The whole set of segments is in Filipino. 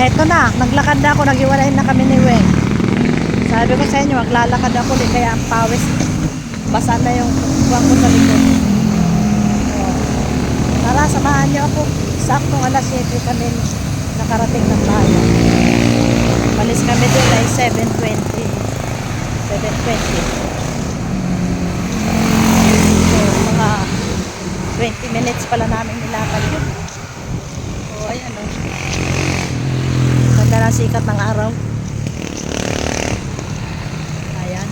Eto na, naglakad na ako, naghiwalay na kami ni Weng. Sabi ko sa inyo, maglalakad ako ulit, kaya ang pawis, basa na yung buwan ko sa likod. Oh. Tara, samahan niyo ako. Saktong alas 7 kami nakarating ng bayan. Malis kami doon ay 7.20. 7.20. So, mga 20 minutes pala namin nilakad yun. Oh, ayan o. Ng sikat ng araw. Ayan.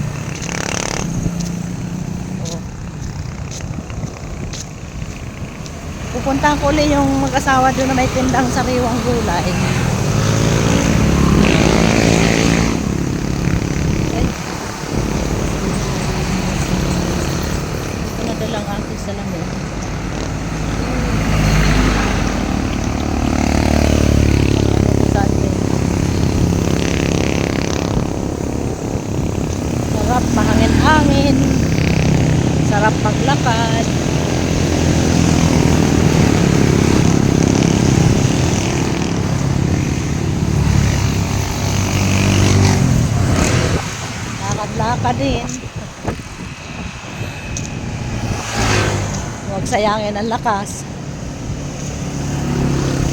Oh. Pupuntahan ko ulit yung mag-asawa doon na may tindang sariwang gulay. Ay. Ito na dalang aking salamin. Sarap mahangin-hangin. Sarap maglakad. Lakad-lakad din. Huwag sayangin ang lakas.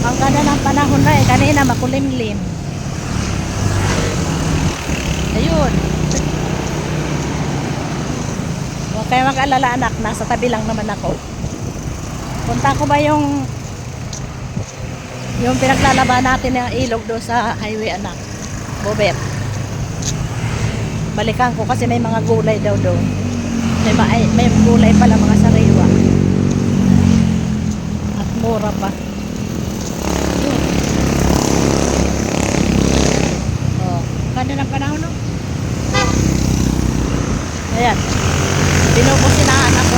Ang ganda ng panahon na eh. Kanina makulimlim. Ayun. Huwag kayo mag-alala anak. Nasa tabi lang naman ako. Punta ko ba yung yung pinaglalaban natin ng ilog doon sa highway anak. Bobet. Balikan ko kasi may mga gulay daw doon. May, ma- ay, may gulay pala mga sariwa. At mura pa. Yun. Oh, ganda ng panahon no? Ayan. Binubusinaan ako.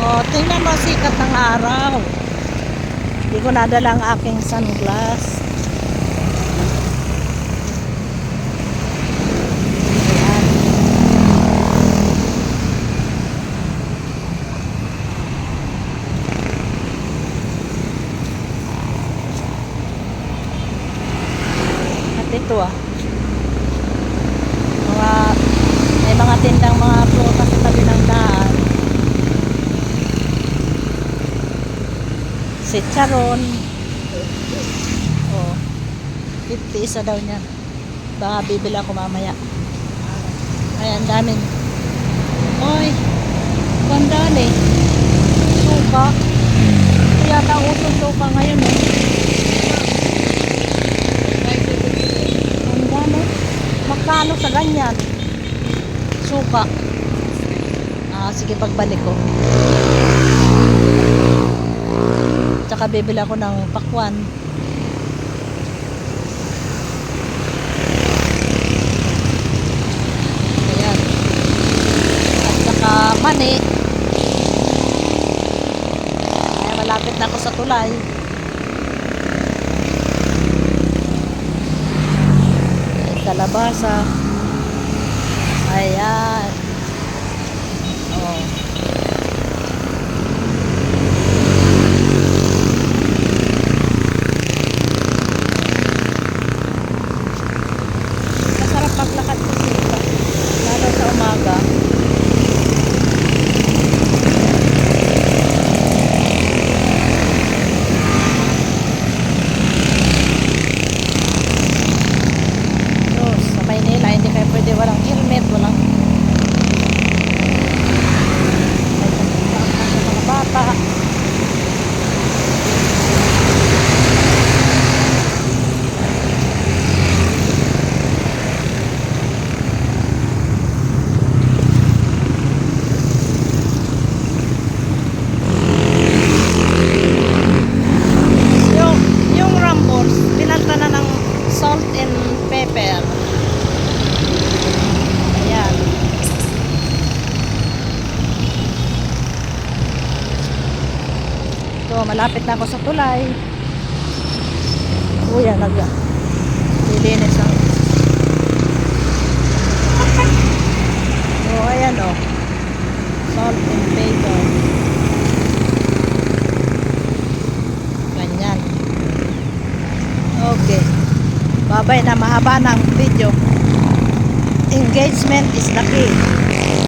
Oh, tingnan mo sikat ng araw. Hindi ko nadala ang aking sunglass. Ayan. At ito ah. Mga, may mga tindang mga prutas sa tabi ng daan. Si Charon. Oh. 50 isa daw niya. Baka bibila ko mamaya. Ay, ang daming. Oy, ganda eh. Suka. Ang usong suka ngayon eh. Ang gano. Magkano sa ganyan? Suka. Ah, sige pagbalik ko. Tsaka bibili ako ng pakwan. Ayan. At saka mani. Kaya malapit na ako sa tulay. Ayan, Kalabasa. So, malapit na ako sa tulay. Kuya, nag lilinis ang So, ayan o. Oh. Salt and pepper. Ganyan. Okay. Babay na mahaba ng video. Engagement is the key.